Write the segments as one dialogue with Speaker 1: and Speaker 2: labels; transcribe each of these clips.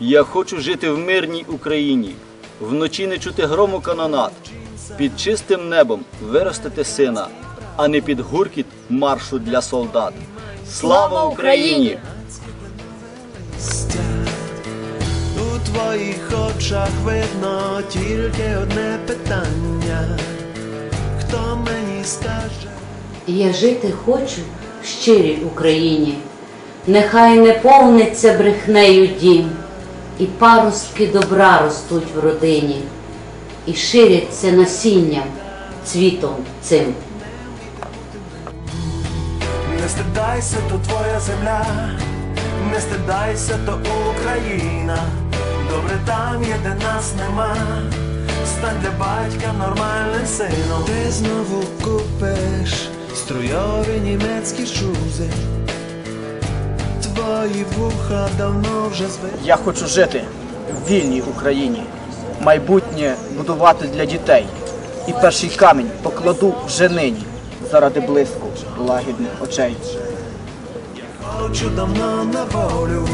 Speaker 1: Я хочу жити в мирній Україні, вночі не чути грому канонат, під чистим небом виростити сина, а не під гуркіт маршу для солдат. Слава Україні!
Speaker 2: У твоїх очах видно тільки одне питання. Хто мені скаже?
Speaker 3: Я жити хочу в щирій Україні, нехай не повниться брехнею дім, і паростки добра ростуть в родині, і ширяться насінням цвітом цим.
Speaker 2: Не стидайся, то твоя земля, не стидайся, то Україна. Добре там є, де нас нема. Стань для батька нормальним сином. Ти знову купиш струйові німецькі шузи. Твої вуха давно вже звикли.
Speaker 4: Я хочу жити в вільній Україні, майбутнє будувати для дітей. І перший камінь покладу вже нині заради блиску лагідних очей.
Speaker 2: Хочу давно на волю,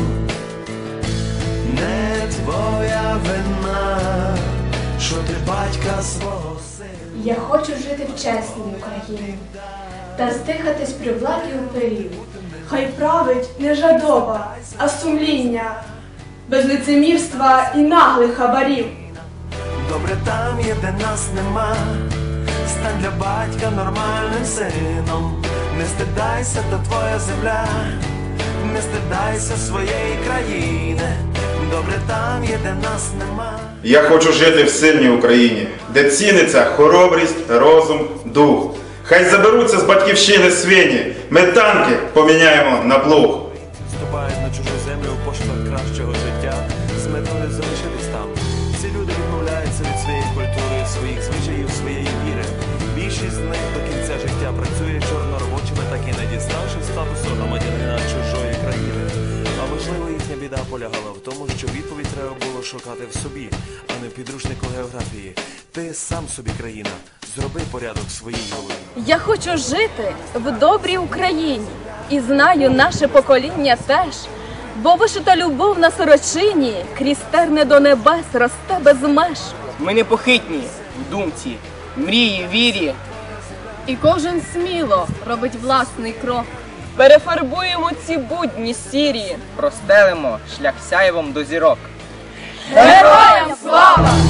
Speaker 2: не твоя вина, що ти батька свого сина.
Speaker 5: Я хочу жити в чесній Україні та здихатись при владі оперів. Хай править не жадоба, а сумління, без лицемірства і наглих хабарів.
Speaker 2: Добре там є, де нас нема. Стань для батька нормальним сином. Не стидайся, то твоя земля, не стидайся своєї країни. Добре там є, де нас нема.
Speaker 6: Я хочу жити в сильній Україні, де ціниться хоробрість, розум, дух. Хай заберуться з батьківщини свині, ми танки поміняємо на плуг.
Speaker 2: Ступають на чужу землю в пошуках кращого життя, з метою залишитись там. Ці люди відмовляються від своєї культури, своїх звичаїв, своєї віри. Більшість з них до кінця життя працює чорноробочими, так і не діставши статусу громадянина чужої країни. А можливо, їхня біда полягала в тому, що відповідь треба було шукати в собі, а не в підручнику географії. Ти сам собі країна, зроби порядок в своїй голові.
Speaker 7: Я хочу жити в добрій Україні і знаю наше покоління теж, бо вишита любов на сорочині крізь терне до небес росте без меж.
Speaker 8: Ми непохитні в думці, мрії, вірі.
Speaker 7: І кожен сміло робить власний крок. Перефарбуємо ці будні сірі.
Speaker 8: Простелимо шлях сяєвом до зірок.
Speaker 7: Героям слава!